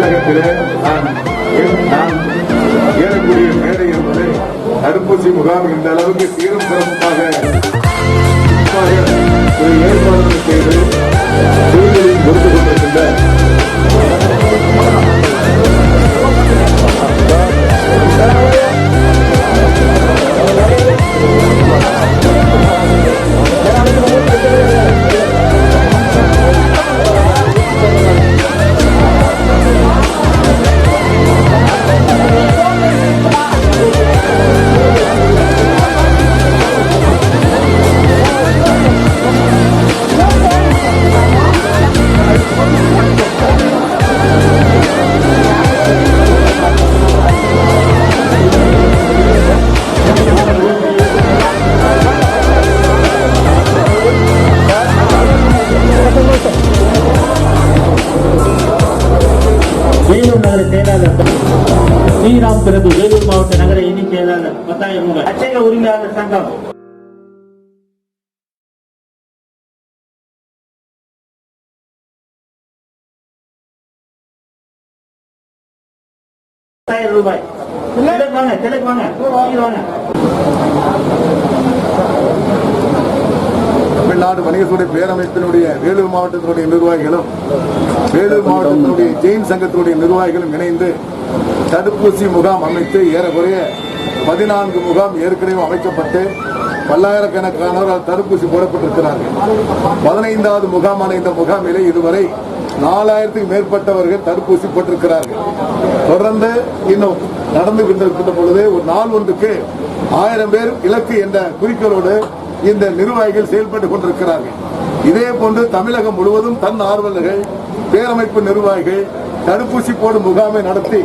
தமிழகத்திலே நான் நான் ஏறக்கூடிய மேடை என்பது தடுப்பூசி முகாம் இந்த அளவுக்கு சீரும் சிறப்பாக ஏற்பாடுகள் செய்து சூழ்நிலையில் கொடுத்துக் கொண்டிருக்கின்ற வேலூர் ரூபாய். வாங்க வாங்க. வாங்க. தமிழ்நாடு வணிகத்துறை பேரமைப்பினுடைய வேலூர் மாவட்டத்தினுடைய நிர்வாகிகளும் வேலூர் மாவட்டத்தினுடைய ஜெயின் சங்கத்தினுடைய நிர்வாகிகளும் இணைந்து தடுப்பூசி முகாம் அமைத்து ஏறக்குறைய பதினான்கு முகாம் ஏற்கனவே அமைக்கப்பட்டு பல்லாயிரக்கணக்கானோர் தடுப்பூசி போடப்பட்டிருக்கிறார்கள். பதினைந்தாவது முகாமான இந்த முகாமிலே இதுவரை நாலாயிரத்துக்கு மேற்பட்டவர்கள் தடுப்பூசி போட்டிருக்கிறார்கள். தொடர்ந்து இன்னும் நடந்து கொண்டிருக்கின்ற பொழுது ஒரு நாள் ஒன்றுக்கு ஆயிரம் பேர் இலக்கு என்ற குறிக்கோளோடு இந்த நிர்வாகிகள் செயல்பட்டுக் கொண்டிருக்கிறார்கள். இதே போன்று தமிழகம் முழுவதும் தன் ஆர்வலர்கள் பேரமைப்பு நிர்வாகிகள் தடுப்பூசி போடும் முகாமை நடத்தி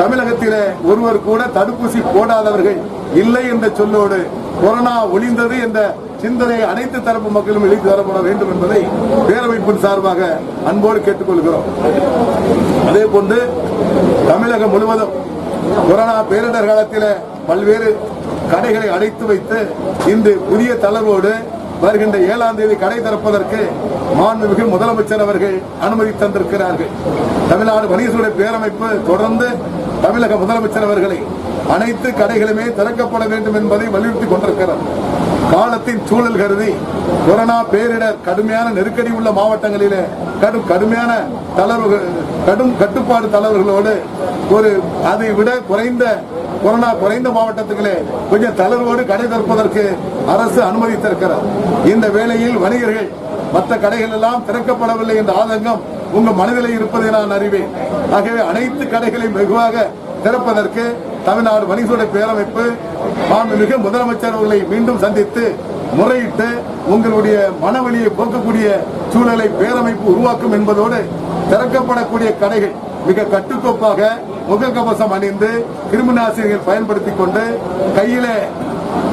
தமிழகத்திலே ஒருவர் கூட தடுப்பூசி போடாதவர்கள் இல்லை என்ற சொல்லோடு கொரோனா ஒளிந்தது என்ற சிந்தனையை அனைத்து தரப்பு மக்களும் எழுதி தரப்பட வேண்டும் என்பதை பேரமைப்பின் சார்பாக அன்போடு கேட்டுக்கொள்கிறோம். அதே போன்று தமிழகம் முழுவதும் கொரோனா பேரிடர் காலத்தில் பல்வேறு கடைகளை அடைத்து வைத்து இன்று புதிய தளர்வோடு வருகின்ற ஏழாம் தேதி கடை திறப்பதற்கு மாண்புமிகு முதலமைச்சர் அவர்கள் அனுமதி தந்திருக்கிறார்கள். தமிழ்நாடு வணிகத்துறை பேரமைப்பு தொடர்ந்து தமிழக முதலமைச்சர் அவர்களை அனைத்து கடைகளுமே திறக்கப்பட வேண்டும் என்பதை வலியுறுத்திக் கொண்டிருக்கிறார் காலத்தின் சூழல் கருதி கொரோனா பேரிடர் கடுமையான நெருக்கடி உள்ள மாவட்டங்களிலே கடும் கடுமையான தளர்வுகள் கடும் கட்டுப்பாடு தளர்வுகளோடு ஒரு அதை விட குறைந்த கொரோனா குறைந்த மாவட்டத்துக்களே கொஞ்சம் தளர்வோடு கடை திறப்பதற்கு அரசு அனுமதித்திருக்கிறார். இந்த வேளையில் வணிகர்கள் மற்ற கடைகள் எல்லாம் திறக்கப்படவில்லை என்ற ஆதங்கம் உங்க மனதிலே இருப்பதை நான் அறிவேன். ஆகவே அனைத்து கடைகளையும் வெகுவாக திறப்பதற்கு தமிழ்நாடு வணிகத்துறை பேரமைப்பு மாண்புமிகு முதலமைச்சர் அவர்களை மீண்டும் சந்தித்து முறையிட்டு உங்களுடைய மனவழியை போக்கக்கூடிய சூழலை பேரமைப்பு உருவாக்கும் என்பதோடு திறக்கப்படக்கூடிய கடைகள் மிக கட்டுக்கோப்பாக முகக்கவசம் அணிந்து கிருமிநாசினிகள் பயன்படுத்திக் கொண்டு கையிலே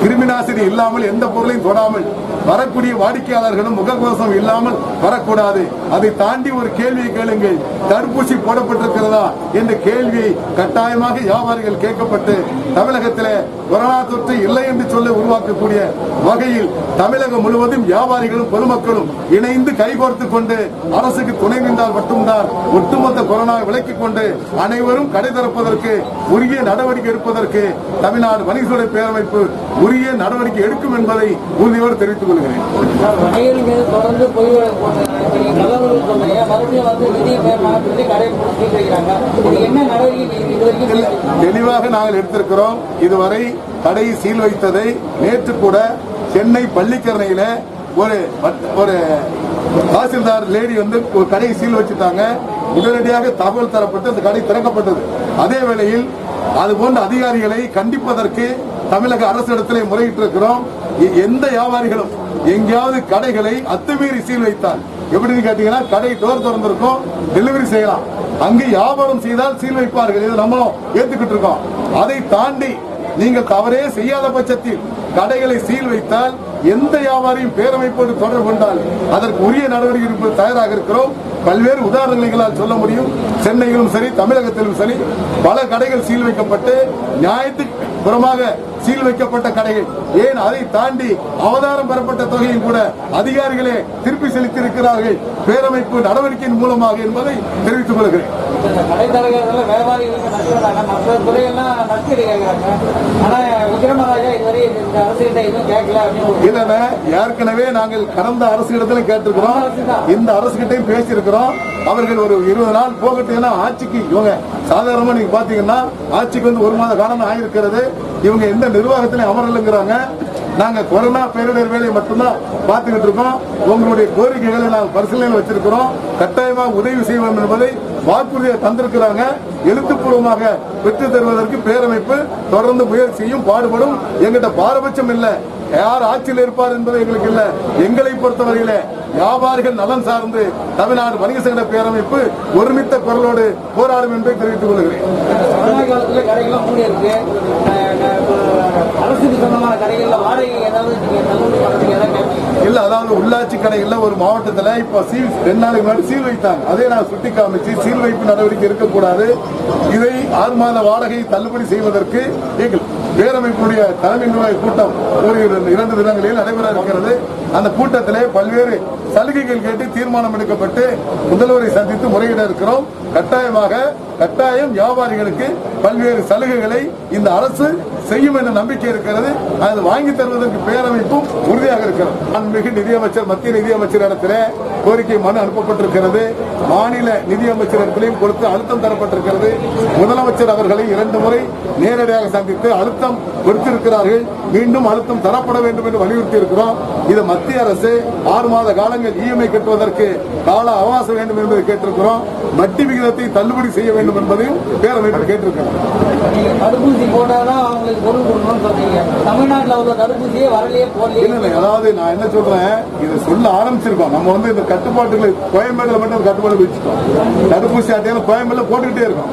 கிருமிநாசினி இல்லாமல் எந்த பொருளையும் தொடாமல் வரக்கூடிய வாடிக்கையாளர்களும் முகக்கவசம் இல்லாமல் வரக்கூடாது. அதை தாண்டி ஒரு கேள்வியை கேளுங்கள். தடுப்பூசி போடப்பட்டிருக்கிறதா என்ற கேள்வியை கட்டாயமாக வியாபாரிகள் கேட்கப்பட்டு தமிழகத்தில் கொரோனா தொற்று இல்லை என்று சொல்ல உருவாக்கக்கூடிய வகையில் தமிழகம் முழுவதும் வியாபாரிகளும் பொதுமக்களும் இணைந்து கைகோர்த்துக் கொண்டு அரசுக்கு துணை நின்றால் மட்டும்தான் ஒட்டுமொத்த கொரோனா விலக்கிக் கொண்டு அனைவரும் கடை திறப்பதற்கு உரிய நடவடிக்கை எடுப்பதற்கு தமிழ்நாடு வணிகத்துறை பேரமைப்பு உரிய நடவடிக்கை எடுக்கும் என்பதை உறுதியோடு தெரிவித்துக் கொள்கிறேன். கடை தெளிவாக நாங்கள் எடுத்திருக்கிறோம். இதுவரை கடையை சீல் வைத்ததை நேற்று கூட சென்னை பள்ளிக்கரணையில ஒரு ஒரு தாசில்தார் லேடி வந்து ஒரு கடையை சீல் வச்சுட்டாங்க. உடனடியாக தகவல் தரப்பட்டு அந்த கடை திறக்கப்பட்டது. அதே வேளையில் அது போன்ற அதிகாரிகளை கண்டிப்பதற்கு தமிழக அரசு இடத்திலே முறையிட்டிருக்கிறோம். இருக்கிறோம் எந்த வியாபாரிகளும் எங்கேயாவது கடைகளை அத்துமீறி சீல் வைத்தால் எப்படின்னு கேட்டீங்கன்னா கடை டோர் திறந்திருக்கும் டெலிவரி செய்யலாம். அங்கு வியாபாரம் செய்தால் சீல் வைப்பார்கள் இது நம்ம ஏத்துக்கிட்டு இருக்கோம் அதை தாண்டி நீங்கள் தவறே செய்யாத பட்சத்தில் கடைகளை சீல் வைத்தால் எந்த வியாபாரியும் பேரமைப்போடு தொடர்பு கொண்டால் அதற்கு உரிய நடவடிக்கை எடுப்பது தயாராக இருக்கிறோம். பல்வேறு உதாரணங்களை சொல்ல முடியும். சென்னையிலும் சரி தமிழகத்திலும் சரி பல கடைகள் சீல் வைக்கப்பட்டு நியாயத்துக்கு புறமாக சீல் வைக்கப்பட்ட கடைகள் ஏன் அதை தாண்டி அவதாரம் பெறப்பட்ட தொகையும் கூட அதிகாரிகளே திருப்பி செலுத்தியிருக்கிறார்கள். பேரமைப்பு நடவடிக்கையின் மூலமாக என்பதை தெரிவித்துக் கொள்கிறேன். ஏற்கனவே நாங்கள் கடந்த அரசு இடத்துல கேட்டிருக்கிறோம். இந்த அரசு கிட்டையும் பேசியிருக்கிறோம். அவர்கள் ஒரு இருபது நாள் போகட்டும். ஆட்சிக்கு இவங்க சாதாரணமா நீங்க பாத்தீங்கன்னா ஆட்சிக்கு வந்து ஒரு மாத காலம் ஆயிருக்கிறது. இவங்க எந்த நிர்வாகத்திலையும் அமரலுங்கிறாங்க நாங்க கொரோனா பேரிடர் வேலையை மட்டும்தான் பார்த்துக்கிட்டு இருக்கோம். உங்களுடைய கோரிக்கைகளை நாங்கள் பரிசீலனையில் வச்சிருக்கிறோம். கட்டாயமாக உதவி செய்வோம் என்பதை வாக்குறுதியை தந்திருக்கிறாங்க. எழுத்துப்பூர்வமாக பெற்றுத் தருவதற்கு பேரமைப்பு தொடர்ந்து முயற்சியும் பாடுபடும். எங்கிட்ட பாரபட்சம் இல்லை. யார் ஆட்சியில் இருப்பார் என்பது எங்களுக்கு இல்லை. எங்களை பொறுத்தவரையில வியாபாரிகள் நலன் சார்ந்து தமிழ்நாடு வணிக சங்க பேரமைப்பு ஒருமித்த குரலோடு போராடும் என்பதை தெரிவித்துக் கொள்கிறேன். இல்ல அதாவது உள்ளாட்சி கடைகள்ல ஒரு மாவட்டத்துல இப்ப சீல் ரெண்டு நாளைக்கு முன்னாடி சீல் வைத்தாங்க. அதே நான் சுட்டி காமிச்சு சீல் வைப்பு நடவடிக்கை இருக்கக்கூடாது. இதை ஆறு மாத வாடகை தள்ளுபடி செய்வதற்கு எங்கள் பேரமைப்புடைய தலைமை நிர்வாக கூட்டம் ஒரு இரண்டு தினங்களில் நடைபெற இருக்கிறது. அந்த கூட்டத்திலே பல்வேறு சலுகைகள் கேட்டு தீர்மானம் எடுக்கப்பட்டு முதல்வரை சந்தித்து முறையிட இருக்கிறோம். கட்டாயமாக கட்டாயம் வியாபாரிகளுக்கு பல்வேறு சலுகைகளை இந்த அரசு செய்யும் என்ற நம்பிக்கை இருக்கிறது. அது வாங்கி தருவதற்கு பேரமைப்பும் உறுதியாக இருக்கிறது. அன்மிகு நிதியமைச்சர் மத்திய நிதியமைச்சர் இடத்திலே கோரிக்கை மனு அனுப்பப்பட்டிருக்கிறது. மாநில நிதியமைச்சர் இடத்திலையும் கொடுத்து அழுத்தம் தரப்பட்டிருக்கிறது. முதலமைச்சர் அவர்களை இரண்டு முறை நேரடியாக சந்தித்து அழுத்தம் கொடுத்திருக்கிறார்கள். மீண்டும் அழுத்தம் தரப்பட வேண்டும் என்று வலியுறுத்தி இருக்கிறோம் இது மத்திய அரசு ஆறு மாத காலங்கள் இஎம்ஐ கட்டுவதற்கு கால அவகாசம் வேண்டும் என்பதை கேட்டிருக்கிறோம். வட்டி விகிதத்தை தள்ளுபடி செய்ய வேண்டும் என்பதையும் பேரமைப்பு கேட்டிருக்கிறோம் தடுப்பூசி போட்டாதான் அவங்களுக்கு பொருள் கொடுக்கணும்னு சொல்றீங்க தமிழ்நாட்டுல உள்ள தடுப்பூசியே வரலையே இல்ல அதாவது நான் என்ன சொல்றேன் இதை சொல்ல ஆரம்பிச்சிருக்கோம். நம்ம வந்து இந்த கட்டுப்பாட்டுகளை கோயம்பேடுல மட்டும் கட்டுப்பாடு வச்சுட்டோம் தடுப்பூசி அட்டையில கோயம்பேடுல போட்டுக்கிட்டே இருக்கோம்.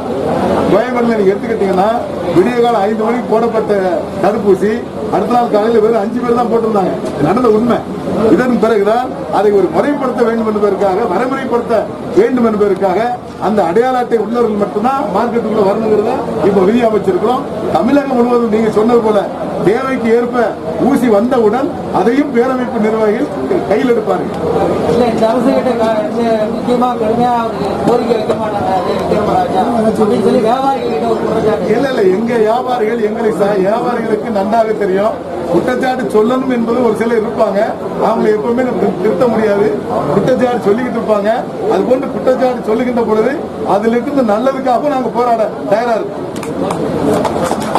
கோயம்பேடுல நீங்க எடுத்துக்கிட்டீங்கன்னா விடிய காலம் ஐந்து மணிக்கு போடப்பட்ட தடுப்பூசி அடுத்த நாள் காலையில வெறும் அஞ்சு பேர் தான் போட்டிருந்தாங்க. நடந்த உண்மை. இதன் பிறகுதான் அதை ஒரு முறைப்படுத்த வேண்டும் என்பதற்காக வரைமுறைப்படுத்த வேண்டும் என்பதற்காக அந்த அடையாள அட்டை உள்ளவர்கள் மட்டும்தான் மார்க்கெட்டுக்குள்ள வரணுங்கிறத இப்ப விதி அமைச்சிருக்கிறோம். தமிழகம் முழுவதும் நீங்க சொன்னது போல தேவைக்கு ஏற்ப ஊசி வந்தவுடன் அதையும் பேரமைப்பு நிர்வாகிகள் கையில் எடுப்பார்கள். இல்ல இல்ல இல்ல எங்க வியாபாரிகள் எங்களை வியாபாரிகளுக்கு நன்றாக தெரியும். குற்றச்சாட்டு சொல்லணும் என்பது ஒரு சிலர் இருப்பாங்க. அவங்களை எப்பவுமே திருத்த முடியாது. குற்றச்சாட்டு சொல்லிக்கிட்டு இருப்பாங்க. அது போன்று குற்றச்சாட்டு சொல்லுகின்ற பொழுது அதில் இருந்து நல்லதுக்காக நாங்க போராட தயாரா இருக்கோம்.